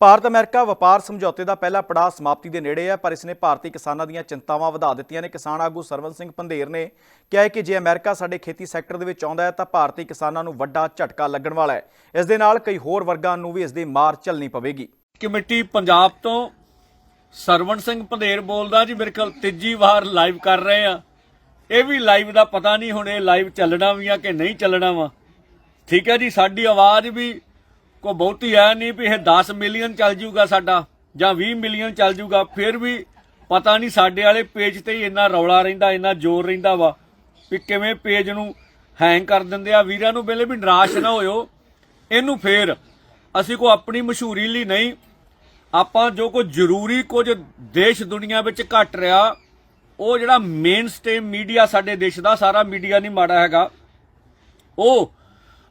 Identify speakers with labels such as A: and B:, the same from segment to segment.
A: Bharat America ਵਪਾਰ ਸਮਝੌਤੇ ਦਾ ਪਹਿਲਾ ਪੜਾਅ ਸਮਾਪਤੀ ਦੇ ਨੇੜੇ ਹੈ, ਪਰ ਇਸ ਨੇ ਭਾਰਤੀ ਕਿਸਾਨਾਂ ਦੀਆਂ ਚਿੰਤਾਵਾਂ ਵਧਾ ਦਿੱਤੀਆਂ ਨੇ। ਕਿਸਾਨ ਆਗੂ ਸਰਵਨ ਸਿੰਘ ਪੰਧੇਰ ਨੇ ਕਿਹਾ ਹੈ ਕਿ ਜੇ ਅਮਰੀਕਾ ਸਾਡੇ ਖੇਤੀ ਸੈਕਟਰ ਦੇ ਵਿੱਚ ਆਉਂਦਾ ਹੈ, ਤਾਂ ਭਾਰਤੀ ਕਿਸਾਨਾਂ ਨੂੰ ਵੱਡਾ ਝਟਕਾ ਲੱਗਣ ਵਾਲਾ ਹੈ। ਇਸ ਦੇ ਨਾਲ ਕਈ ਹੋਰ ਵਰਗਾਂ ਨੂੰ ਵੀ ਇਸ ਦੀ ਮਾਰ ਝੱਲਣੀ ਪਵੇਗੀ।
B: ਕਮੇਟੀ ਪੰਜਾਬ ਤੋਂ ਸਰਵਣ ਸਿੰਘ ਪੰਧੇਰ ਬੋਲਦਾ, ਜੀ, ਮੇਰੇ ਕੋਲ ਤੀਜੀ ਵਾਰ ਲਾਈਵ ਕਰ ਰਹੇ ਆ ਇਹ ਵੀ ਲਾਈਵ ਦਾ ਪਤਾ ਨਹੀਂ ਹੁਣ ਇਹ ਲਾਈਵ ਚੱਲਣਾ ਵੀ ਆ ਕਿ ਨਹੀਂ ਚੱਲਣਾ ਵਾ। ਠੀਕ ਹੈ ਜੀ, ਸਾਡੀ ਆਵਾਜ਼ ਵੀ ਕੋ ਬਹੁਤੀ ਹੈ ਨਹੀਂ ਵੀ ਇਹ 10 ਮਿਲੀਅਨ ਚੱਲ ਜੂਗਾ ਸਾਡਾ ਜਾਂ 20 ਮਿਲੀਅਨ ਚੱਲ ਜੂਗਾ, ਫਿਰ ਵੀ ਪਤਾ ਨਹੀਂ ਸਾਡੇ ਵਾਲੇ ਪੇਜ ਤੇ ਹੀ ਇੰਨਾ ਰੌਲਾ ਰਹਿੰਦਾ, ਇੰਨਾ ਜ਼ੋਰ ਰਹਿੰਦਾ ਵਾ ਵੀ ਕਿਵੇਂ ਪੇਜ ਨੂੰ ਹੈਂਗ ਕਰ ਦਿੰਦੇ ਆ। ਵੀਰਾਂ ਨੂੰ ਵੇਲੇ ਵੀ ਨਿਰਾਸ਼ ਨਾ ਹੋਇਓ। ਇਹਨੂੰ ਫੇਰ ਅਸੀਂ ਕੋ ਆਪਣੀ ਮਸ਼ਹੂਰੀ ਲਈ ਨਹੀਂ, ਆਪਾਂ ਜੋ ਕੋ ਜ਼ਰੂਰੀ ਕੁਝ ਦੇਸ਼ ਦੁਨੀਆ ਵਿੱਚ ਘਟ ਰਿਹਾ, ਉਹ ਜਿਹੜਾ ਮੇਨ ਸਟ੍ਰੀਮ ਮੀਡੀਆ ਸਾਡੇ ਦੇਸ਼ ਦਾ, ਸਾਰਾ ਮੀਡੀਆ ਨਹੀਂ ਮਾੜਾ ਹੈਗਾ। ਉਹ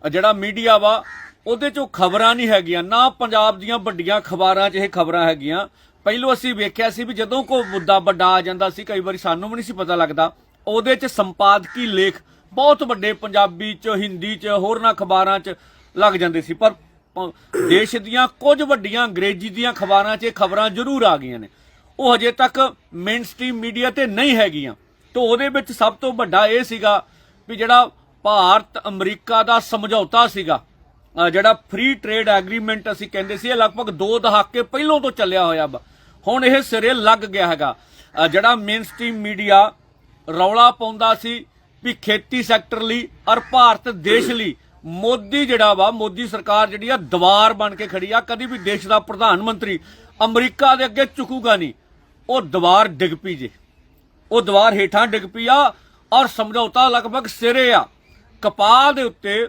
B: ਜਿਹੜਾ ਮੀਡੀਆ ਵਾ ਉਹਦੇ ਚੋਂ ਖਬਰਾਂ ਨਹੀਂ ਹੈਗੀਆਂ, ਨਾ ਪੰਜਾਬ ਦੀਆਂ ਵੱਡੀਆਂ ਖਬਰਾਂ 'ਚ ਇਹ ਖਬਰਾਂ ਹੈਗੀਆਂ। ਪਹਿਲੋਂ ਅਸੀਂ ਵੇਖਿਆ ਸੀ ਵੀ ਜਦੋਂ ਕੋਈ ਮੁੱਦਾ ਵੱਡਾ ਆ ਜਾਂਦਾ ਸੀ, ਕਈ ਵਾਰੀ ਸਾਨੂੰ ਵੀ ਨਹੀਂ ਸੀ ਪਤਾ ਲੱਗਦਾ। ਉਹਦੇ 'ਚ ਸੰਪਾਦਕੀ ਲੇਖ ਬਹੁਤ ਵੱਡੇ, ਪੰਜਾਬੀ 'ਚ, ਹਿੰਦੀ 'ਚ, ਹੋਰਨਾਂ ਖਬਰਾਂ 'ਚ ਲੱਗ ਜਾਂਦੇ ਸੀ। ਪਰ ਦੇਸ਼ ਦੀਆਂ ਕੁਝ ਵੱਡੀਆਂ ਅੰਗਰੇਜ਼ੀ ਦੀਆਂ ਖਬਰਾਂ 'ਚ ਇਹ ਖਬਰਾਂ ਜ਼ਰੂਰ ਆ ਗਈਆਂ ਨੇ। ਉਹ ਹਜੇ ਤੱਕ ਮੇਨਸਟ੍ਰੀਮ ਮੀਡੀਆ ਤੇ ਨਹੀਂ ਹੈਗੀਆਂ। ਤੋਂ ਉਹਦੇ ਵਿੱਚ ਸਭ ਤੋਂ ਵੱਡਾ ਇਹ ਸੀਗਾ ਵੀ ਜਿਹੜਾ ਭਾਰਤ ਅਮਰੀਕਾ ਦਾ ਸਮਝੌਤਾ ਸੀਗਾ ਜਿਹੜਾ ਫ੍ਰੀ ਟ੍ਰੇਡ ਐਗਰੀਮੈਂਟ ਅਸੀਂ ਕਹਿੰਦੇ ਸੀ, ਇਹ ਲਗਭਗ 2 ਦਹਾਕੇ ਪਹਿਲਾਂ ਤੋਂ ਚੱਲਿਆ ਹੋਇਆ ਵਾ। ਹੁਣ ਇਹ ਸਿਰੇ ਲੱਗ ਗਿਆ ਹੈਗਾ। ਅਹ ਜਿਹੜਾ ਮੇਨਸਟ੍ਰੀਮ ਮੀਡੀਆ ਰੌਲਾ ਪਾਉਂਦਾ ਸੀ ਵੀ ਖੇਤੀ ਸੈਕਟਰ ਲਈ ਔਰ ਭਾਰਤ ਦੇਸ਼ ਲਈ, ਮੋਦੀ ਜਿਹੜਾ ਵਾ, ਮੋਦੀ ਸਰਕਾਰ ਜਿਹੜੀ ਆ ਦੀਵਾਰ ਬਣ ਕੇ ਖੜੀ ਆ। ਕਦੀ ਵੀ ਦੇਸ਼ ਦਾ ਪ੍ਰਧਾਨ ਮੰਤਰੀ ਅਮਰੀਕਾ ਦੇ ਅੱਗੇ ਝੁਕੂਗਾ ਨਹੀਂ। ਉਹ ਦੀਵਾਰ ਡਿੱਗ ਪਈ ਜੇ। ਉਹ ਦੀਵਾਰ ਹੇਠਾਂ ਡਿੱਗ ਪਈ ਆ ਔਰ ਸਮਝੌਤਾ ਲਗਭਗ ਸਿਰੇ ਆ। ਕਪਾਹ ਦੇ ਉੱਤੇ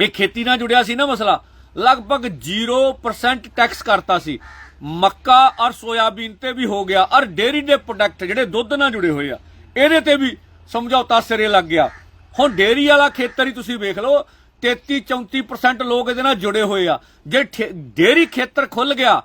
B: ਇਹ ਖੇਤੀ ਨਾਲ ਜੁੜਿਆ ਸੀ ਨਾ ਮਸਲਾ, ਲਗਭਗ 0% ਟੈਕਸ ਕਰਤਾ ਸੀ। ਮੱਕਾ ਔਰ ਸੋਇਆਬੀਨ ਤੇ ਵੀ ਹੋ ਗਿਆ, ਔਰ ਡੇਰੀ ਦੇ ਪ੍ਰੋਡਕਟ ਜਿਹੜੇ ਦੁੱਧ ਨਾਲ ਜੁੜੇ ਹੋਏ ਆ, ਇਹਦੇ ਤੇ ਵੀ ਸਮਝੌਤਾ ਸਿਰੇ ਲੱਗ ਗਿਆ। ਹੁਣ ਡੇਰੀ ਵਾਲਾ ਖੇਤਰ ਹੀ ਤੁਸੀਂ ਵੇਖ ਲਓ 33 34% ਲੋਕ ਇਹਦੇ ਨਾਲ ਜੁੜੇ ਹੋਏ ਆ। ਜੇ ਠੇ- ਡੇਰੀ ਖੇਤਰ ਖੁੱਲ ਗਿਆ,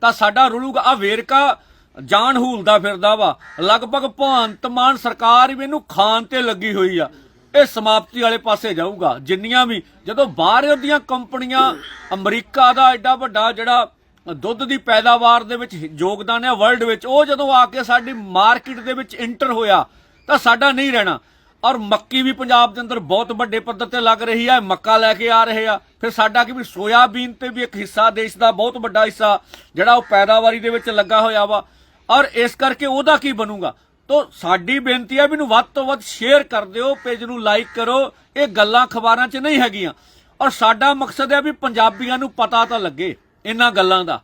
B: ਤਾਂ ਸਾਡਾ ਰੁਲੂਗਾ ਆ ਵੇਰਕਾ ਜਾਨ ਹੂਲਦਾ ਫਿਰਦਾ ਵਾ। ਲਗਭਗ ਭਗਵੰਤ ਮਾਨ ਸਰਕਾਰ ਵੀ ਇਹਨੂੰ ਖਾਣ ਤੇ ਲੱਗੀ ਹੋਈ ਆ। ਇਹ ਸਮਾਪਤੀ ਵਾਲੇ ਪਾਸੇ ਜਾਊਗਾ। ਜਿੰਨੀਆਂ ਵੀ ਜਦੋਂ ਬਾਹਰ ਦੀਆਂ ਕੰਪਨੀਆਂ ਅਮਰੀਕਾ ਦਾ ਐਡਾ ਵੱਡਾ ਜਿਹੜਾ ਦੁੱਧ ਦੀ ਪੈਦਾਵਾਰ ਦੇ ਵਿੱਚ ਯੋਗਦਾਨ ਹੈ ਵਰਲਡ ਵਿੱਚ, ਉਹ ਜਦੋਂ ਆ ਕੇ ਸਾਡੀ ਮਾਰਕੀਟ ਦੇ ਵਿੱਚ ਇੰਟਰ ਹੋਇਆ, ਤਾਂ ਸਾਡਾ ਨਹੀਂ ਰਹਿਣਾ। ਔਰ ਮੱਕੀ ਵੀ ਪੰਜਾਬ ਦੇ ਅੰਦਰ ਬਹੁਤ ਵੱਡੇ ਪੱਧਰ ਤੇ ਲੱਗ ਰਹੀ ਹੈ, ਮੱਕਾ ਲੈ ਕੇ ਆ ਰਹੇ ਆ। ਫਿਰ ਸਾਡਾ ਕਿ ਵੀ ਸੋਇਆਬੀਨ ਤੇ ਵੀ ਇੱਕ ਹਿੱਸਾ ਦੇਸ਼ ਦਾ ਬਹੁਤ ਵੱਡਾ ਹਿੱਸਾ, ਜਿਹੜਾ ਉਹ ਪੈਦਾਵਾਰੀ ਦੇ ਵਿੱਚ ਲੱਗਾ ਹੋਇਆ ਵਾ। ਔਰ ਇਸ ਕਰਕੇ ਉਹਦਾ ਕੀ ਬਣੂਗਾ? ਤੋ ਸਾਡੀ ਬੇਨਤੀ ਹੈ ਵੀ ਨੂੰ ਵੱਧ ਤੋਂ ਵੱਧ ਸ਼ੇਅਰ ਕਰ ਦਿਓ ਪੇਜ ਨੂੰ ਲਾਈਕ ਕਰੋ। ਇਹ ਗੱਲਾਂ ਖਬਰਾਂ 'ਚ ਨਹੀਂ ਹੈਗੀਆਂ। ਔਰ ਸਾਡਾ ਮਕਸਦ ਹੈ ਵੀ ਪੰਜਾਬੀਆਂ ਨੂੰ ਪਤਾ ਤਾਂ ਲੱਗੇ ਇਹਨਾਂ ਗੱਲਾਂ ਦਾ।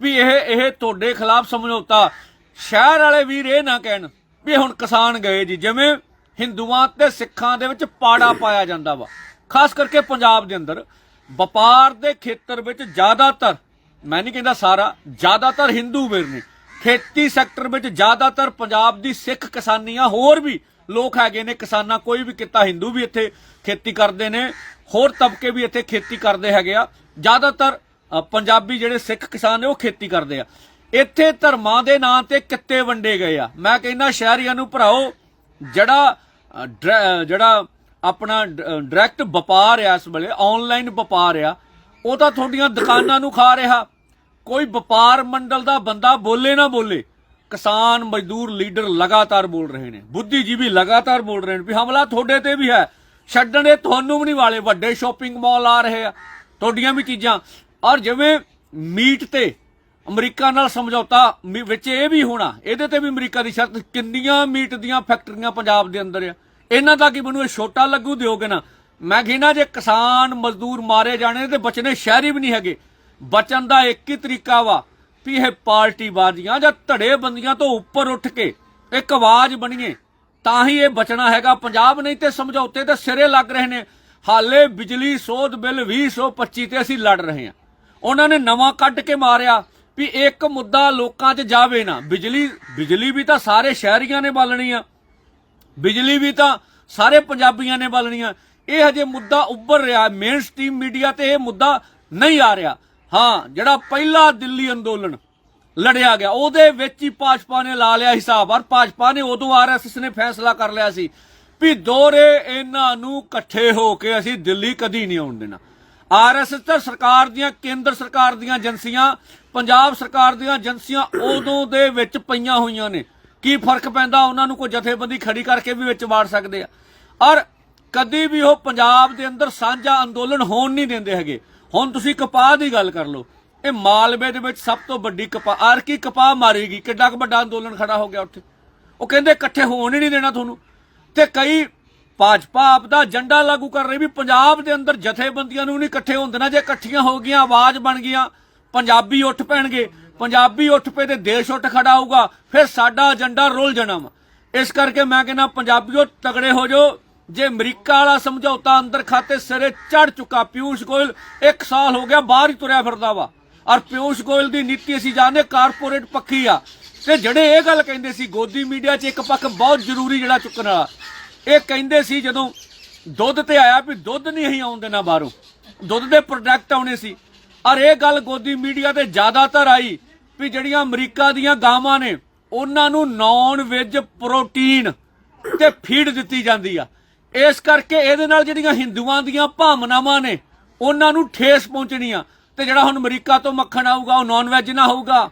B: ਵੀ ਇਹ ਇਹ ਤੁਹਾਡੇ ਖਿਲਾਫ ਸਮਝੌਤਾ। ਸ਼ਹਿਰ ਵਾਲੇ ਵੀਰ ਇਹ ਨਾ ਕਹਿਣ ਵੀ ਹੁਣ ਕਿਸਾਨ ਗਏ ਜੀ। ਜਿਵੇਂ ਹਿੰਦੂਆਂ ਤੇ ਸਿੱਖਾਂ ਦੇ ਵਿੱਚ ਪਾੜਾ ਪਾਇਆ ਜਾਂਦਾ ਵਾ। ਖਾਸ ਕਰਕੇ ਪੰਜਾਬ ਦੇ ਅੰਦਰ। ਵਪਾਰ ਦੇ ਖੇਤਰ ਵਿੱਚ ਜ਼ਿਆਦਾਤਰ, ਮੈਂ ਨਹੀਂ ਕਹਿੰਦਾ ਸਾਰਾ, ਜ਼ਿਆਦਾਤਰ ਹਿੰਦੂ ਵੀਰ ਨੇ। ਖੇਤੀ ਸੈਕਟਰ ਵਿੱਚ ਜ਼ਿਆਦਾਤਰ ਪੰਜਾਬ ਦੀ ਸਿੱਖ ਕਿਸਾਨੀਆਂ ਹੋਰ ਵੀ ਲੋਕ ਹੈਗੇ ਨੇ ਕਿਸਾਨਾਂ ਕੋਈ ਵੀ ਕਿੱਤਾ ਹਿੰਦੂ ਵੀ ਇੱਥੇ ਖੇਤੀ ਕਰਦੇ ਨੇ ਹੋਰ ਤਬਕੇ ਵੀ ਇੱਥੇ ਖੇਤੀ ਕਰਦੇ ਹੈਗੇ ਆ। ਜ਼ਿਆਦਾਤਰ ਪੰਜਾਬੀ ਜਿਹੜੇ ਸਿੱਖ ਕਿਸਾਨ ਨੇ ਉਹ ਖੇਤੀ ਕਰਦੇ ਆ। ਇੱਥੇ ਧਰਮਾਂ ਦੇ ਨਾਂ ਤੇ ਕਿੱਤੇ ਵੰਡੇ ਗਏ ਆ। ਮੈਂ ਕਹਿੰਦਾ ਸ਼ਹਿਰੀਆਂ ਨੂੰ ਭਰਾਓ ਜਿਹੜਾ ਅ, ਜਿਹੜਾ ਆਪਣਾ ਡਾਇਰੈਕਟ ਵਪਾਰ ਆ ਇਸ ਵੇਲੇ ਆਨਲਾਈਨ ਵਪਾਰ ਆ ਉਹ ਤਾਂ ਤੁਹਾਡੀਆਂ ਦੁਕਾਨਾਂ ਨੂੰ ਖਾ ਰਿਹਾ। ਕੋਈ ਵਪਾਰ ਮੰਡਲ ਦਾ ਬੰਦਾ ਬੋਲੇ ਨਾ ਬੋਲੇ, ਕਿਸਾਨ, ਮਜ਼ਦੂਰ, ਲੀਡਰ ਲਗਾਤਾਰ ਬੋਲ ਰਹੇ ਨੇ। ਬੁੱਧੀਜੀਵੀ ਲਗਾਤਾਰ ਬੋਲ ਰਹੇ ਨੇ ਵੀ ਹਮਲਾ ਤੁਹਾਡੇ ਤੇ ਵੀ ਹੈ। ਛੱਡਣ ਇਹ ਤੁਹਾਨੂੰ ਵੀ ਨਹੀਂ ਵਾਲੇ, ਵੱਡੇ ਸ਼ਾਪਿੰਗ ਮਾਲ ਆ ਰਹੇ ਆ, ਤੁਹਾਡੀਆਂ ਵੀ ਚੀਜ਼ਾਂ। ਔਰ ਜਿਵੇਂ ਮੀਟ ਤੇ ਅਮਰੀਕਾ ਨਾਲ ਸਮਝੌਤਾ ਵਿੱਚ ਇਹ ਵੀ ਹੋਣਾ, ਇਹਦੇ ਤੇ ਵੀ ਅਮਰੀਕਾ ਦੀ ਸ਼ਰਤ ਕਿੰਨੀਆਂ ਮੀਟ ਦੀਆਂ ਫੈਕਟਰੀਆਂ ਪੰਜਾਬ ਦੇ ਅੰਦਰ ਆ। ਇਹਨਾਂ ਦਾ ਕੀ ਬਣੂ, ਇਹ ਛੋਟਾ ਲੱਗੂ ਦਿਓਗੇ ਨਾ? ਮੈਂ ਕਹਿੰਦਾ ਜੇ ਕਿਸਾਨ, ਮਜ਼ਦੂਰ ਮਾਰੇ ਜਾਣੇ ਤੇ ਬਚਨੇ ਸ਼ਹਿਰੀ ਵੀ ਨਹੀਂ ਹੈਗੇ। ਬਚਣ ਦਾ ਇੱਕ ਹੀ ਤਰੀਕਾ ਵਾ ਵੀ ਇਹ ਪਾਰਟੀਬਾਜ਼ੀਆਂ ਜਾਂ ਧੜੇ ਬੰਦੀਆਂ ਤੋਂ ਉੱਪਰ ਉੱਠ ਕੇ ਇੱਕ ਆਵਾਜ਼ ਬਣੀਏ। ਤਾਂ ਹੀ ਇਹ ਬਚਣਾ ਹੈਗਾ। ਪੰਜਾਬ ਨਹੀਂ ਤੇ ਸਮਝੌਤੇ ਤੇ ਸਿਰੇ ਲੱਗ ਰਹੇ ਨੇ। ਹਾਲੇ ਬਿਜਲੀ ਸੋਧ ਬਿੱਲ 2025 ਤੇ ਅਸੀਂ ਲੜ ਰਹੇ ਹਾਂ। ਉਹਨਾਂ ਨੇ ਨਵਾਂ ਕੱਢ ਕੇ ਮਾਰਿਆ ਵੀ ਇੱਕ ਮੁੱਦਾ ਲੋਕਾਂ 'ਚ ਜਾਵੇ ਨਾ। ਬਿਜਲੀ ਬਿਜਲੀ ਵੀ ਤਾਂ ਸਾਰੇ ਸ਼ਹਿਰੀਆਂ ਨੇ ਬਾਲਣੀ ਆ। ਬਿਜਲੀ ਵੀ ਤਾਂ ਸਾਰੇ ਪੰਜਾਬੀਆਂ ਨੇ ਬਾਲਣੀ ਆ। ਇਹ ਹਜੇ ਮੁੱਦਾ ਉੱਭਰ ਰਿਹਾ। ਮੇਨ ਸਟ੍ਰੀਮ ਮੀਡੀਆ ਤੇ ਇਹ ਮੁੱਦਾ ਨਹੀਂ ਆ ਰਿਹਾ। ਹਾਂ, ਜਿਹੜਾ ਪਹਿਲਾ ਦਿੱਲੀ ਅੰਦੋਲਨ ਲੜਿਆ ਗਿਆ, ਉਹਦੇ ਵਿੱਚ ਹੀ ਭਾਜਪਾ ਨੇ ਲਾ ਲਿਆ ਹਿਸਾਬ। ਔਰ ਭਾਜਪਾ ਨੇ ਉਦੋਂ ਆਰਐਸਐਸ ਨੇ ਫੈਸਲਾ ਕਰ ਲਿਆ ਸੀ ਵੀ ਦੋਰੇ ਇਹਨਾਂ ਨੂੰ ਇਕੱਠੇ ਹੋ ਕੇ ਅਸੀਂ ਦਿੱਲੀ ਕਦੀ ਨਹੀਂ ਆਉਣ ਦੇਣਾ। ਆਰਐਸਐਸ ਤਾਂ ਸਰਕਾਰ ਦੀਆਂ, ਕੇਂਦਰ ਸਰਕਾਰ ਦੀਆਂ ਏਜੰਸੀਆਂ, ਪੰਜਾਬ ਸਰਕਾਰ ਦੀਆਂ ਏਜੰਸੀਆਂ ਉਦੋਂ ਦੇ ਵਿੱਚ ਪਈਆਂ ਹੋਈਆਂ ਨੇ। ਕੀ ਫ਼ਰਕ ਪੈਂਦਾ? ਉਹਨਾਂ ਨੂੰ ਕੋਈ ਜਥੇਬੰਦੀ ਖੜੀ ਕਰਕੇ ਵੀ ਵਿੱਚ ਵਾੜ ਸਕਦੇ ਆ। ਔਰ ਕਦੀ ਵੀ ਉਹ ਪੰਜਾਬ ਦੇ ਅੰਦਰ ਸਾਂਝਾ ਅੰਦੋਲਨ ਹੋਣ ਨਹੀਂ ਦਿੰਦੇ ਹੈਗੇ। ਹੁਣ ਤੁਸੀਂ ਕਪਾਹ ਦੀ ਗੱਲ ਕਰ ਲਓ। ਇਹ ਮਾਲਵੇ ਦੇ ਵਿੱਚ ਸਭ ਤੋਂ ਵੱਡੀ ਕਪਾਹ, ਆਰ ਕੀ ਕਪਾਹ ਮਾਰੇਗੀ? ਕਿੱਡਾ ਕੁ ਵੱਡਾ ਅੰਦੋਲਨ ਖੜਾ ਹੋ ਗਿਆ ਉੱਥੇ? ਉਹ ਕਹਿੰਦੇ ਇਕੱਠੇ ਹੋਣ ਹੀ ਨਹੀਂ ਦੇਣਾ ਤੁਹਾਨੂੰ। ਤੇ ਕਈ ਭਾਜਪਾ ਆਪ ਦਾ ਏਜੰਡਾ ਲਾਗੂ ਕਰ ਰਹੀ ਵੀ ਪੰਜਾਬ ਦੇ ਅੰਦਰ ਜਥੇਬੰਦੀਆਂ ਨੂੰ ਨਹੀਂ ਇਕੱਠੇ ਹੋਣ ਦੇਣਾ। ਜੇ ਇਕੱਠੀਆਂ ਹੋ ਗਈਆਂ, ਆਵਾਜ਼ ਬਣ ਗਈਆਂ, ਪੰਜਾਬੀ ਉੱਠ ਪੈਣਗੇ। ਪੰਜਾਬੀ ਉੱਠ ਪਏ ਤੇ ਦੇਸ਼ ਉੱਠ ਖੜਾ ਹੋਊਗਾ। ਫਿਰ ਸਾਡਾ ਏਜੰਡਾ ਰੁੱਲ ਜਾਣਾ ਇਸ ਕਰਕੇ ਮੈਂ ਕਹਿੰਦਾ, ਪੰਜਾਬੀਓ ਤਗੜੇ ਹੋ ਜਾਓ। ਜੇ ਅਮਰੀਕਾ ਵਾਲਾ ਸਮਝੌਤਾ ਅੰਦਰ ਖਾਤੇ ਸਿਰੇ ਚੜ ਚੁੱਕਾ, ਪਿਊਸ਼ ਗੋਇਲ 1 ਸਾਲ ਹੋ ਗਿਆ ਬਾਹਰ ਹੀ ਤੁਰਿਆ ਫਿਰਦਾ ਵਾ। ਔਰ ਪਿਊਸ਼ ਗੋਇਲ ਦੀ ਨੀਤੀ ਅਸੀਂ ਜਾਣਦੇ ਕਾਰਪੋਰੇਟ ਪੱਖੀ ਆ। ਤੇ ਜਿਹੜੇ ਇਹ ਗੱਲ ਕਹਿੰਦੇ ਸੀ, ਗੋਦੀ ਮੀਡੀਆ 'ਚ ਇੱਕ ਪੱਖ ਬਹੁਤ ਜ਼ਰੂਰੀ ਜਿਹੜਾ ਚੁੱਕਣ ਵਾਲਾ। ਇਹ ਕਹਿੰਦੇ ਸੀ ਜਦੋਂ ਦੁੱਧ ਤੇ ਆਇਆ ਵੀ ਦੁੱਧ ਨਹੀਂ ਅਸੀਂ ਆਉਣ ਦੇਣਾ ਬਾਹਰੋਂ। ਦੁੱਧ ਦੇ ਪ੍ਰੋਡਕਟ ਆਉਣੇ ਸੀ। ਔਰ ਇਹ ਗੱਲ ਗੋਦੀ ਮੀਡੀਆ ਤੇ ਜ਼ਿਆਦਾਤਰ ਆਈ ਵੀ ਜਿਹੜੀਆਂ ਅਮਰੀਕਾ ਦੀਆਂ ਗਾਵਾਂ ਨੇ, ਉਹਨਾਂ ਨੂੰ ਨਾਨ ਵੈਜ ਪ੍ਰੋਟੀਨ ਤੇ ਫੀਡ ਦਿੱਤੀ ਜਾਂਦੀ ਆ। ਇਸ ਕਰਕੇ ਇਹਦੇ ਨਾਲ ਜਿਹੜੀਆਂ ਹਿੰਦੂਆਂ ਦੀਆਂ ਭਾਵਨਾਵਾਂ ਨੇ, ਉਹਨਾਂ ਨੂੰ ਠੇਸ ਪਹੁੰਚਣੀ ਆ ਤੇ ਜਿਹੜਾ ਹੁਣ ਅਮਰੀਕਾ ਤੋਂ ਮੱਖਣ ਆਊਗਾ, ਉਹ ਨਾਨ ਵੈਜ ਨਾ ਹੋਊਗਾ।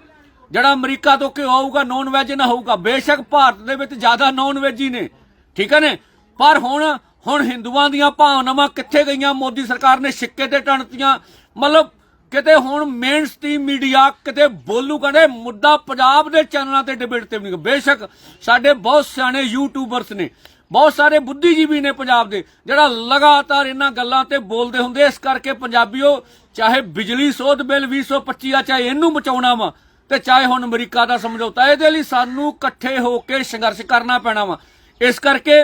B: ਜਿਹੜਾ ਅਮਰੀਕਾ ਤੋਂ ਘਿਓ ਆਊਗਾ ਨਾਨ ਵੈਜ ਨਾ ਹੋਊਗਾ। ਬੇਸ਼ੱਕ ਭਾਰਤ ਦੇ ਵਿੱਚ ਜ਼ਿਆਦਾ ਨਾਨ ਵੈਜ ਹੀ ਨੇ। ਠੀਕ ਹੈ ਨੇ? ਪਰ ਹੁਣ ਹੁਣ ਹਿੰਦੂਆਂ ਦੀਆਂ ਭਾਵਨਾਵਾਂ ਕਿੱਥੇ ਗਈਆਂ? ਮੋਦੀ ਸਰਕਾਰ ਨੇ ਸਿੱਕੇ ਤੇ ਟਣਤੀਆਂ। ਮਤਲਬ ਕਿਤੇ ਹੁਣ ਮੇਨ ਸਟ੍ਰੀਮ ਮੀਡੀਆ ਕਿਤੇ ਬੋਲੂ ਕਹਿੰਦੇ, ਮੁੱਦਾ ਪੰਜਾਬ ਦੇ ਚੈਨਲਾਂ ਤੇ ਡਿਬੇਟ ਤੇ ਵੀ ਨਹੀਂ। ਬੇਸ਼ੱਕ ਸਾਡੇ ਬਹੁਤ ਸਿਆਣੇ ਯੂਟਿਊਬਰਸ ਨੇ। ਬਹੁਤ ਸਾਰੇ ਬੁੱਧੀਜੀਵੀ ਨੇ ਪੰਜਾਬ ਦੇ, ਜਿਹੜਾ ਲਗਾਤਾਰ ਇਹਨਾਂ ਗੱਲਾਂ ਤੇ ਬੋਲਦੇ ਹੁੰਦੇ ਇਸ ਕਰਕੇ ਪੰਜਾਬੀਓ, ਚਾਹੇ ਬਿਜਲੀ ਸੋਧ ਬਿੱਲ 225 ਆ, ਚਾਹੇ ਇਹਨੂੰ ਬਚਾਉਣਾ ਵਾ, ਤੇ ਚਾਹੇ ਹੁਣ ਅਮਰੀਕਾ ਦਾ ਸਮਝੌਤਾ, ਇਹਦੇ ਲਈ ਸਾਨੂੰ ਇਕੱਠੇ ਹੋ ਕੇ ਸੰਘਰਸ਼ ਕਰਨਾ ਪੈਣਾ ਵਾ। ਇਸ ਕਰਕੇ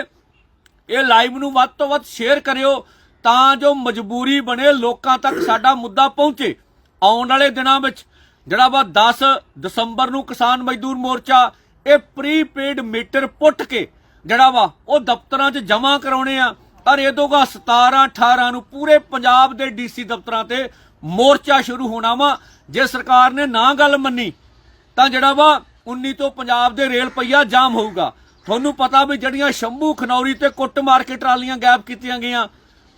B: ਇਹ ਲਾਈਵ ਨੂੰ ਵੱਧ ਤੋਂ ਵੱਧ ਸ਼ੇਅਰ ਕਰਿਓ, ਤਾਂ ਜੋ ਮਜਬੂਰੀ ਬਣੇ ਲੋਕਾਂ ਤੱਕ ਸਾਡਾ ਮੁੱਦਾ ਪਹੁੰਚੇ। ਆਉਣ ਵਾਲੇ ਦਿਨਾਂ ਵਿੱਚ, ਜਿਹੜਾ ਵਾ 10 ਦਸੰਬਰ ਨੂੰ ਕਿਸਾਨ ਮਜ਼ਦੂਰ ਮੋਰਚਾ, ਇਹ ਪ੍ਰੀਪੇਡ ਮੀਟਰ ਪੁੱਟ ਕੇ ਜਿਹੜਾ ਵਾ, ਉਹ ਦਫ਼ਤਰਾਂ 'ਚ ਜਮ੍ਹਾਂ ਕਰਾਉਣੇ ਆ। ਪਰ ਇਹ ਦੋਗਾ 17 18 ਨੂੰ ਪੂਰੇ ਪੰਜਾਬ ਦੇ ਡੀਸੀ ਦਫ਼ਤਰਾਂ ਤੇ ਮੋਰਚਾ ਸ਼ੁਰੂ ਹੋਣਾ ਵਾ। ਜੇ ਸਰਕਾਰ ਨੇ ਨਾ ਗੱਲ ਮੰਨੀ, ਤਾਂ ਜਿਹੜਾ ਵਾ 19 ਤੋਂ ਪੰਜਾਬ ਦੇ ਰੇਲ ਪਈਆ ਜਾਮ ਹੋਊਗਾ। ਤੁਹਾਨੂੰ ਪਤਾ ਵੀ ਜਿਹੜੀਆਂ ਸ਼ੰਭੂ, ਖਨੌਰੀ ਤੇ ਕੁੱਟ ਮਾਰ ਕੇ ਟਰਾਲੀਆਂ ਗਾਇਬ ਕੀਤੀਆਂ ਗਈਆਂ,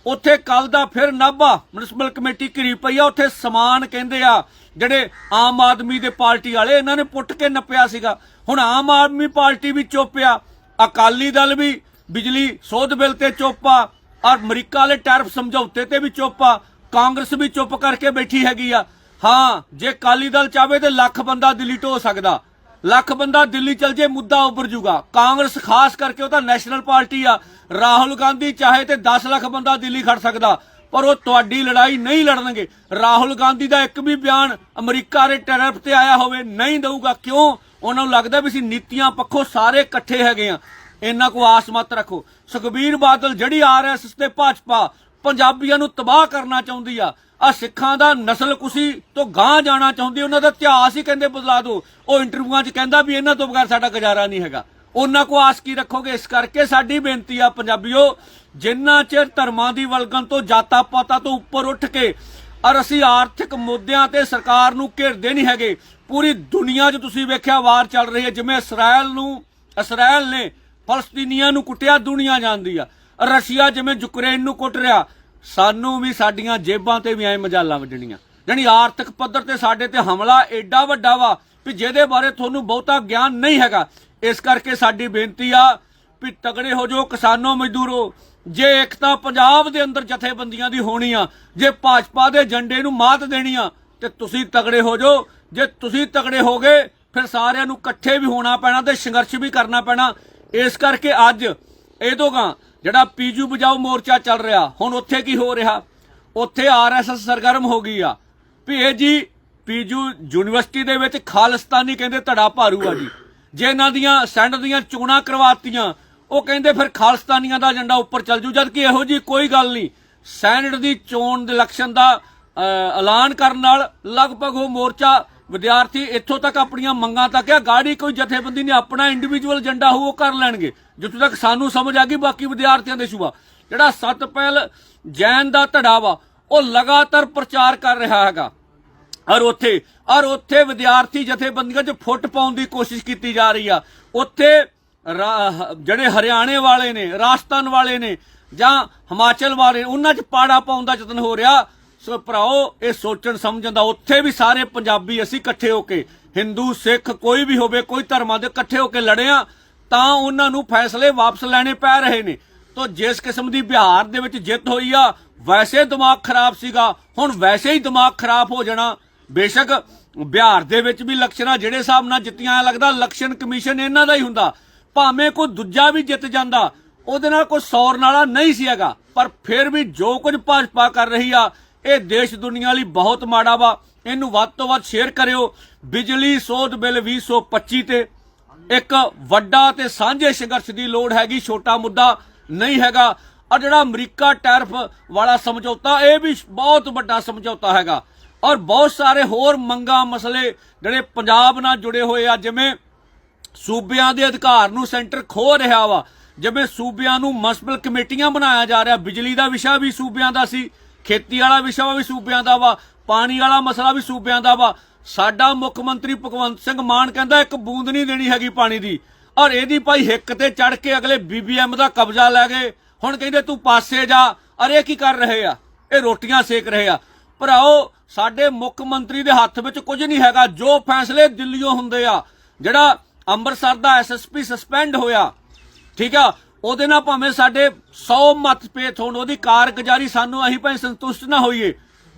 B: ਉੱਥੇ ਕੱਲ ਦਾ ਫਿਰ ਨਾਭਾ ਮਿਊਨਿਸਪਲ ਕਮੇਟੀ ਘਿਰੀ ਪਈ ਆ, ਉੱਥੇ ਸਮਾਨ ਕਹਿੰਦੇ ਆ, ਜਿਹੜੇ ਆਮ ਆਦਮੀ ਦੇ ਪਾਰਟੀ ਵਾਲੇ, ਇਹਨਾਂ ਨੇ ਪੁੱਟ ਕੇ ਨੱਪਿਆ ਸੀਗਾ। ਹੁਣ ਆਮ ਆਦਮੀ ਪਾਰਟੀ ਵੀ ਚੁੱਪ ਆ। ਅਕਾਲੀ ਦਲ ਵੀ ਬਿਜਲੀ ਸੋਧ ਬਿੱਲ ਤੇ ਚੁੱਪ ਆ ਔਰ ਅਮਰੀਕਾ ਵਾਲੇ ਟੈਰਫ ਸਮਝੌਤੇ ਤੇ ਵੀ ਚੁੱਪ ਆ ਕਾਂਗਰਸ ਵੀ ਚੁੱਪ ਕਰਕੇ ਬੈਠੀ ਹੈਗੀ ਆ। ਹਾਂ, ਜੇ ਅਕਾਲੀ ਦਲ ਚਾਵੇ ਤੇ ਲੱਖ ਬੰਦਾ ਦਿੱਲੀ ਢੋ ਸਕਦਾ। ਲੱਖ ਬੰਦਾ ਦਿੱਲੀ ਚਲ ਜੇ ਮੁੱਦਾ ਉੱਭਰ ਜੂਗਾ। ਕਾਂਗਰਸ ਖਾਸ ਕਰਕੇ ਉਹ ਤਾਂ ਨੈਸ਼ਨਲ ਪਾਰਟੀ ਆ। ਰਾਹੁਲ ਗਾਂਧੀ ਚਾਹੇ ਤੇ 10 ਲੱਖ ਬੰਦਾ ਦਿੱਲੀ ਖੜ ਸਕਦਾ, ਪਰ ਉਹ ਤੁਹਾਡੀ ਲੜਾਈ ਨਹੀਂ ਲੜਨਗੇ। ਰਾਹੁਲ ਗਾਂਧੀ ਦਾ ਇੱਕ ਵੀ ਬਿਆਨ ਅਮਰੀਕਾ ਦੇ ਟੈਰਫ ਤੇ ਆਇਆ ਹੋਵੇ, ਨਹੀਂ ਦਊਗਾ। ਕਿਉਂ? ਉਹਨਾਂ ਨੂੰ ਲੱਗਦਾ ਵੀ ਅਸੀਂ ਨੀਤੀਆਂ ਪੱਖੋਂ ਸਾਰੇ ਇਕੱਠੇ ਹੈਗੇ ਆ ਇਹਨਾਂ ਕੋ ਆਸ ਮਤ ਰੱਖੋ। ਸੁਖਬੀਰ ਬਾਦਲ ਜਿਹੜੀ ਆਰਐਸਐਸ ਤੇ ਭਾਜਪਾ ਪੰਜਾਬੀਆਂ ਨੂੰ ਤਬਾਹ ਕਰਨਾ ਚਾਹੁੰਦੀ ਆ ਆ ਸਿੱਖਾਂ ਦਾ ਨਸਲ ਕੁਸੀ ਤੋਂ ਗਾਂ ਜਾਣਾ ਚਾਹੁੰਦੀ ਉਹਨਾਂ ਦਾ ਇਤਿਹਾਸ ਹੀ ਕਹਿੰਦੇ ਬਦਲਾ ਦਿਓ। ਉਹ ਇੰਟਰਵਿਊਆਂ 'ਚ ਕਹਿੰਦਾ ਵੀ ਇਹਨਾਂ ਤੋਂ ਬਗੈਰ ਸਾਡਾ ਗੁਜ਼ਾਰਾ ਨਹੀਂ ਹੈਗਾ। ਉਹਨਾਂ ਕੋ ਆਸ ਕੀ ਰੱਖੋਗੇ? ਇਸ ਕਰਕੇ ਸਾਡੀ ਬੇਨਤੀ ਆ ਪੰਜਾਬੀਓ, ਜਿੰਨਾ ਚਿਰ ਧਰਮਾਂ ਦੀ ਵਲਗਨ ਤੋਂ ਜਾਤਾਂ ਪਾਤਾਂ ਤੋਂ ਉੱਪਰ ਉੱਠ ਕੇ, ਔਰ ਅਸੀਂ ਆਰਥਿਕ ਮੁੱਦਿਆਂ ਤੇ ਸਰਕਾਰ ਨੂੰ ਘੇਰਦੇ ਨਹੀਂ ਹੈਗੇ ਪੂਰੀ ਦੁਨੀਆ 'ਚ ਤੁਸੀਂ ਵੇਖਿਆ ਵਾਰ ਚੱਲ ਰਹੀ ਹੈ, ਜਿਵੇਂ ਇਸਰਾਇਲ ਨੂੰ, ਇਸਰਾਇਲ ਨੇ ਫਲਸਤੀਨੀਆਂ ਨੂੰ ਕੁੱਟਿਆ, ਦੁਨੀਆ ਜਾਣਦੀ ਆ। ਰਸ਼ੀਆ ਜਿਵੇਂ ਯੂਕਰੇਨ ਨੂੰ ਕੁੱਟ ਰਿਹਾ, ਸਾਨੂੰ ਵੀ ਸਾਡੀਆਂ ਜੇਬਾਂ ਤੇ ਵੀ ਐ ਮਜਾਲਾਂ ਵੱਜਣੀਆਂ। ਜਾਣੀ ਆਰਥਿਕ ਪੱਧਰ ਤੇ ਸਾਡੇ ਤੇ ਹਮਲਾ ਐਡਾ ਵੱਡਾ ਵਾ ਵੀ ਜਿਹਦੇ ਬਾਰੇ ਤੁਹਾਨੂੰ ਬਹੁਤਾ ਗਿਆਨ ਨਹੀਂ ਹੈਗਾ। ਇਸ ਕਰਕੇ ਸਾਡੀ ਬੇਨਤੀ ਆ ਵੀ ਤਗੜੇ ਹੋ ਜਾਓ ਕਿਸਾਨੋ ਮਜ਼ਦੂਰੋ, ਜੇ ਇੱਕ ਪੰਜਾਬ ਦੇ ਅੰਦਰ ਜਥੇਬੰਦੀਆਂ ਦੀ ਹੋਣੀ ਆ, ਜੇ ਭਾਜਪਾ ਦੇ ਝੰਡੇ ਨੂੰ ਮਾਤ ਦੇਣੀ ਆ, ਤੇ ਤੁਸੀਂ ਤਗੜੇ ਹੋ ਜਾਓ। ਜੇ ਤੁਸੀਂ ਤਗੜੇ ਹੋ ਗਏ, ਫਿਰ ਸਾਰਿਆਂ ਨੂੰ ਇਕੱਠੇ ਵੀ ਹੋਣਾ ਪੈਣਾ ਤੇ ਸੰਘਰਸ਼ ਵੀ ਕਰਨਾ ਪੈਣਾ। ਇਸ ਕਰਕੇ ਅੱਜ ਇਹ ਇਹਦੋਗਾ ਜਿਹੜਾ ਪੀਜੂ ਬਜਾਓ ਮੋਰਚਾ ਚੱਲ ਰਿਹਾ, ਹੁਣ ਉੱਥੇ ਕੀ ਹੋ ਰਿਹਾ? ਉੱਥੇ ਆਰਐਸਐਸ ਸਰਗਰਮ ਹੋ ਗਈ ਆ। ਵੀ ਇਹ ਜੀ ਪੀਜੂ ਯੂਨੀਵਰਸਿਟੀ ਦੇ ਵਿੱਚ ਖਾਲਿਸਤਾਨੀ ਕਹਿੰਦੇ ਧੜਾ ਭਾਰੂ ਆ ਜੀ। ਜੇ ਇਹਨਾਂ ਦੀਆਂ ਸੈਂਡ ਦੀਆਂ ਚੋਣਾਂ ਕਰਵਾਤੀਆਂ, ਉਹ ਕਹਿੰਦੇ ਫਿਰ ਖਾਲਿਸਤਾਨੀਆਂ ਦਾ ਏਜੰਡਾ ਉੱਪਰ ਚੱਲ ਜੂ। ਜਦ ਕਿ ਇਹੋ ਜੀ ਕੋਈ ਗੱਲ ਨਹੀਂ, ਸੈਨੇਟ ਦੀ ਚੋਣ ਦੇ ਇਲੈਕਸ਼ਨ ਦਾ ਐਲਾਨ ਕਰਨ ਨਾਲ ਲਗਭਗ ਉਹ ਮੋਰਚਾ ਵਿਦਿਆਰਥੀ ਇੱਥੋਂ ਤੱਕ ਆਪਣੀਆਂ ਮੰਗਾਂ ਤੱਕ ਆ, ਗਾੜੀ ਕੋਈ ਜਥੇਬੰਦੀ ਨੇ ਆਪਣਾ ਇੰਡੀਵਿਜੂਅਲ ਏਜੰਡਾ ਹੋ ਉਹ ਕਰ ਲੈਣਗੇ, ਜਿੱਥੋਂ ਤੱਕ ਸਾਨੂੰ ਸਮਝ ਆ ਗਈ ਬਾਕੀ ਵਿਦਿਆਰਥੀਆਂ ਦੇ ਸ਼ੂਬਾ ਜਿਹੜਾ ਸਤਪੈਲ ਜੈਨ ਦਾ ਧੜਾ ਵਾ, ਉਹ ਲਗਾਤਾਰ ਪ੍ਰਚਾਰ ਕਰ ਰਿਹਾ ਹੈਗਾ। ਔਰ ਉੱਥੇ ਔਰ ਉੱਥੇ ਵਿਦਿਆਰਥੀ ਜਥੇਬੰਦੀਆਂ 'ਚ ਫੁੱਟ ਪਾਉਣ ਦੀ ਕੋਸ਼ਿਸ਼ ਕੀਤੀ ਜਾ ਰਹੀ ਆ। ਉੱਥੇ ਜਿਹੜੇ ਹਰਿਆਣੇ ਵਾਲੇ ਨੇ, ਰਾਜਸਥਾਨ ਵਾਲੇ ਨੇ ਜਾਂ ਹਿਮਾਚਲ ਵਾਲੇ, ਉਹਨਾਂ 'ਚ ਪਾੜਾ ਪਾਉਣ ਦਾ ਯਤਨ ਹੋ ਰਿਹਾ। ਸੋ ਭਰਾਓ, ਇਹ ਸੋਚਣ ਸਮਝਣ ਦਾ ਉੱਥੇ ਵੀ ਸਾਰੇ ਪੰਜਾਬੀ ਅਸੀਂ ਇਕੱਠੇ ਹੋ ਕੇ, ਹਿੰਦੂ, ਸਿੱਖ, ਕੋਈ ਵੀ ਹੋਵੇ, ਕੋਈ ਧਰਮਾਂ ਦੇ ਇਕੱਠੇ ਹੋ ਕੇ ਲੜੇ ਤਾਂ ਉਹਨਾਂ ਨੂੰ ਫੈਸਲੇ ਵਾਪਸ ਲੈਣੇ ਪੈ ਰਹੇ ਨੇ। ਤੋ ਜਿਸ ਕਿਸਮ ਦੀ ਬਿਹਾਰ ਦੇ ਵਿੱਚ ਜਿੱਤ ਹੋਈ ਆ, ਵੈਸੇ ਦਿਮਾਗ ਖਰਾਬ ਸੀਗਾ, ਹੁਣ ਵੈਸੇ ਹੀ ਦਿਮਾਗ ਖਰਾਬ ਹੋ ਜਾਣਾ। ਬੇਸ਼ੱਕ ਬਿਹਾਰ ਦੇ ਵਿੱਚ ਵੀ ਇਲੈਕਸ਼ਨਾਂ ਜਿਹੜੇ ਹਿਸਾਬ ਨਾਲ ਜਿੱਤੀਆਂ ਲੱਗਦਾ ਇਲੈਕਸ਼ਨ ਕਮਿਸ਼ਨ ਇਹਨਾਂ ਦਾ ਹੀ ਹੁੰਦਾ। ਭਾਵੇਂ ਕੋਈ ਦੂਜਾ ਵੀ ਜਿੱਤ ਜਾਂਦਾ, ਉਹਦੇ ਨਾਲ ਕੋਈ ਸੌਰ ਨਾਲਾ ਨਹੀਂ ਸੀ ਹੈਗਾ, ਪਰ ਫਿਰ ਵੀ ਜੋ ਕੁਝ ਭਾਜਪਾ ਕਰ ਰਹੀ ਆ ਇਹ ਦੇਸ਼ ਦੁਨੀਆ ਲਈ ਬਹੁਤ ਮਾੜਾ ਵਾ। ਇਹਨੂੰ ਵੱਧ ਤੋਂ ਵੱਧ ਸ਼ੇਅਰ ਕਰਿਓ। ਬਿਜਲੀ, ਸੋਧ ਬਿੱਲ 2025 ਤੇ ਇੱਕ ਵੱਡਾ ਤੇ ਸਾਂਝੇ ਸੰਘਰਸ਼ ਦੀ ਲੋੜ ਹੈਗੀ, ਛੋਟਾ ਮੁੱਦਾ ਨਹੀਂ ਹੈਗਾ। ਔਰ ਜਿਹੜਾ ਅਮਰੀਕਾ ਟੈਰਫ ਵਾਲਾ ਸਮਝੌਤਾ, ਇਹ ਵੀ ਬਹੁਤ ਵੱਡਾ ਸਮਝੌਤਾ ਹੈਗਾ। ਔਰ ਬਹੁਤ ਸਾਰੇ ਹੋਰ ਮੰਗਾਂ ਮਸਲੇ ਜਿਹੜੇ ਪੰਜਾਬ ਨਾਲ ਜੁੜੇ ਹੋਏ ਆ, ਜਿਵੇਂ ਸੂਬਿਆਂ ਦੇ ਅਧਿਕਾਰ ਨੂੰ ਸੈਂਟਰ ਖੋ ਰਿਹਾ ਵਾ। ਜਿਵੇਂ ਸੂਬਿਆਂ ਨੂੰ ਮਸਬਲ ਕਮੇਟੀਆਂ ਬਣਾਇਆ ਜਾ ਰਿਹਾ। ਬਿਜਲੀ ਦਾ ਵਿਸ਼ਾ ਵੀ ਸੂਬਿਆਂ ਦਾ ਸੀ। ਖੇਤੀ ਵਾਲਾ ਵਿਸ਼ਾ ਵੀ ਸੂਬਿਆਂ ਦਾ ਵਾ, ਪਾਣੀ ਵਾਲਾ ਮਸਲਾ ਵੀ ਸੂਬਿਆਂ ਦਾ ਵਾ। ਸਾਡਾ ਮੁੱਖ ਮੰਤਰੀ ਭਗਵੰਤ ਸਿੰਘ ਮਾਨ ਕਹਿੰਦਾ, ਇੱਕ ਬੂੰਦ ਨਹੀਂ ਦੇਣੀ ਹੈਗੀ ਪਾਣੀ ਦੀ। ਔਰ ਇਹਦੀ ਭਾਈ ਹਿੱਕ ਤੇ ਚੜ ਕੇ ਅਗਲੇ ਬੀਬੀਐਮ ਦਾ ਕਬਜ਼ਾ ਲੈ ਗਏ। ਹੁਣ ਕਹਿੰਦੇ, ਤੂੰ ਪਾਸੇ ਜਾ। ਅਰੇ ਇਹ ਕੀ ਕਰ ਰਹੇ ਆ? ਇਹ ਰੋਟੀਆਂ ਸੇਕ ਰਹੇ ਆ। ਭਰਾਓ, ਸਾਡੇ ਮੁੱਖ ਮੰਤਰੀ ਦੇ ਹੱਥ ਵਿੱਚ ਕੁਝ ਨਹੀਂ ਹੈਗਾ। ਜੋ ਫੈਸਲੇ ਦਿੱਲੀੋਂ ਹੁੰਦੇ ਆ, ਜਿਹੜਾ ਅੰਮ੍ਰਿਤਸਰ ਦਾ ਐਸਐਸਪੀ ਸਸਪੈਂਡ ਹੋਇਆ, ਠੀਕ ਆ? ਉਹਦੇ ਨਾਲ ਭਾਵੇਂ ਸਾਡੇ 100 ਮਤਭੇਦ ਹੋਣ, ਉਹਦੀ ਕਾਰਗੁਜ਼ਾਰੀ ਸਾਨੂੰ ਅਸੀਂ ਭਾਵੇਂ ਸੰਤੁਸ਼ਟ ਨਾ ਹੋਈਏ,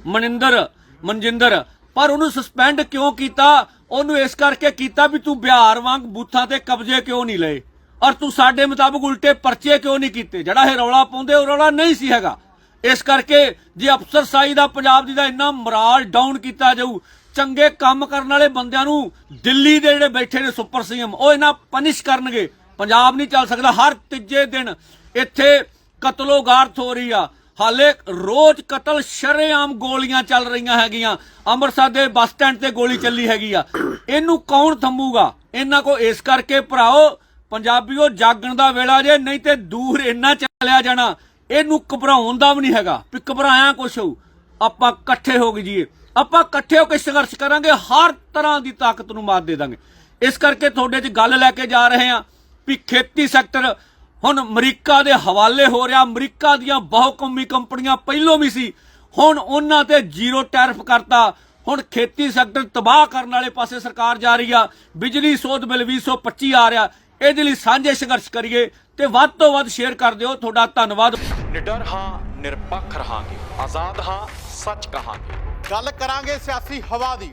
B: ਮਨਿੰਦਰ, ਮਨਜਿੰਦਰ, ਪਰ ਉਹਨੂੰ ਸਸਪੈਂਡ ਕਿਉਂ ਕੀਤਾ? ਉਹਨੂੰ ਇਸ ਕਰਕੇ ਕੀਤਾ ਵੀ ਤੂੰ ਬਿਹਾਰ ਵਾਂਗ ਬੂਥਾਂ ਤੇ ਕਬਜ਼ੇ ਕਿਉਂ ਨਹੀਂ ਲਏ? ਔਰ ਤੂੰ ਸਾਡੇ ਮੁਤਾਬਕ ਉਲਟੇ ਪਰਚੇ ਕਿਉਂ ਨਹੀਂ ਕੀਤੇ? ਜਿਹੜਾ ਇਹ ਰੌਲਾ ਪਾਉਂਦੇ, ਉਹ ਰੌਲਾ ਨਹੀਂ ਸੀ ਹੈਗਾ। ਇਸ ਕਰਕੇ ਜੇ ਅਫਸਰ ਅਫਸਰਸ਼ਾਹੀ ਦਾ ਪੰਜਾਬ ਦੀ ਦਾ ਇੰਨਾ ਮੋਰਾਲ ਡਾਊਨ ਕੀਤਾ ਜਾਊ, ਚੰਗੇ ਕੰਮ ਕਰਨ ਵਾਲੇ ਬੰਦਿਆਂ ਨੂੰ ਦਿੱਲੀ ਦੇ ਜਿਹੜੇ ਬੈਠੇ ਨੇ ਸੁਪਰ ਸੀਐਮ, ਉਹ ਇਹਨਾਂ ਪਨਿਸ਼ ਕਰਨਗੇ ਪੰਜਾਬ ਨਹੀਂ ਚੱਲ ਸਕਦਾ। ਹਰ ਤੀਜੇ ਦਿਨ ਇੱਥੇ ਕਤਲੋਗਾਰਤ ਹੋ ਰਹੀ ਆ। ਹਾਲੇ ਰੋਜ਼ ਕਤਲ ਸ਼ਰੇਆਮ ਗੋਲੀਆਂ ਚੱਲ ਰਹੀਆਂ ਹੈਗੀਆਂ। ਅੰਮ੍ਰਿਤਸਰ ਦੇ ਬੱਸ ਸਟੈਂਡ ਤੇ ਗੋਲੀ ਚੱਲੀ ਹੈਗੀ ਆ। ਇਹਨੂੰ ਕੌਣ ਥੰਮੂਗਾ? ਇਹਨਾਂ ਕੋ ਇਸ ਕਰਕੇ ਭਰਾਓ, ਪੰਜਾਬੀਓ, ਜਾਗਣ ਦਾ ਵੇਲਾ ਜੇ, ਨਹੀਂ ਤੇ ਦੂਰ ਇੰਨਾ ਚੱਲਿਆ ਜਾਣਾ। ਇਹਨੂੰ ਘਬਰਾਉਣ ਦਾ ਵੀ ਨਹੀਂ ਹੈਗਾ ਵੀ ਘਬਰਾਇਆ ਕੁਛ ਹੋਊ। ਆਪਾਂ ਇਕੱਠੇ ਹੋ ਗਏ ਜੀਏ। ਆਪਾਂ ਇਕੱਠੇ ਹੋ ਕੇ ਸੰਘਰਸ਼ ਕਰਾਂਗੇ, ਹਰ ਤਰ੍ਹਾਂ ਦੀ ਤਾਕਤ ਨੂੰ ਮਾਤ ਦੇ ਦਾਂਗੇ। ਇਸ ਕਰਕੇ ਤੁਹਾਡੇ 'ਚ ਗੱਲ ਲੈ ਕੇ ਜਾ ਰਹੇ ਹਾਂ ਵੀ ਖੇਤੀ ਸੈਕਟਰ ਹੁਣ ਅਮਰੀਕਾ ਦੇ ਹਵਾਲੇ ਹੋ ਰਿਹਾ ਅਮਰੀਕਾ ਦੀਆਂ ਬਹੁਕੌਮੀ ਕੰਪਨੀਆਂ ਪਹਿਲੋਂ ਵੀ ਸੀ ਹੁਣ ਉਹਨਾਂ ਤੇ ਜ਼ੀਰੋ ਟੈਰਿਫ ਕਰਤਾ। ਹੁਣ ਖੇਤੀ ਸੈਕਟਰ ਤਬਾਹ ਕਰਨ ਵਾਲੇ ਪਾਸੇ ਸਰਕਾਰ ਜਾ ਰਹੀ ਆ ਬਿਜਲੀ ਸੋਧ ਬਿੱਲ 2025 ਆ ਰਿਹਾ ਇਹਦੇ ਲਈ ਸਾਂਝੇ ਸੰਘਰਸ਼ ਕਰੀਏ ਤੇ ਵੱਧ ਤੋਂ ਵੱਧ ਸ਼ੇਅਰ ਕਰ ਦਿਓ ਤੁਹਾਡਾ ਧੰਨਵਾਦ।
C: ਨਿਡਰ ਹਾਂ ਨਿਰਪੱਖ ਰਹਾਂਗੇ ਆਜ਼ਾਦ ਹਾਂ ਸੱਚ ਕਹਾਂਗੇ।
D: ਗੱਲ ਕਰਾਂਗੇ ਸਿਆਸੀ ਹਵਾ ਦੀ।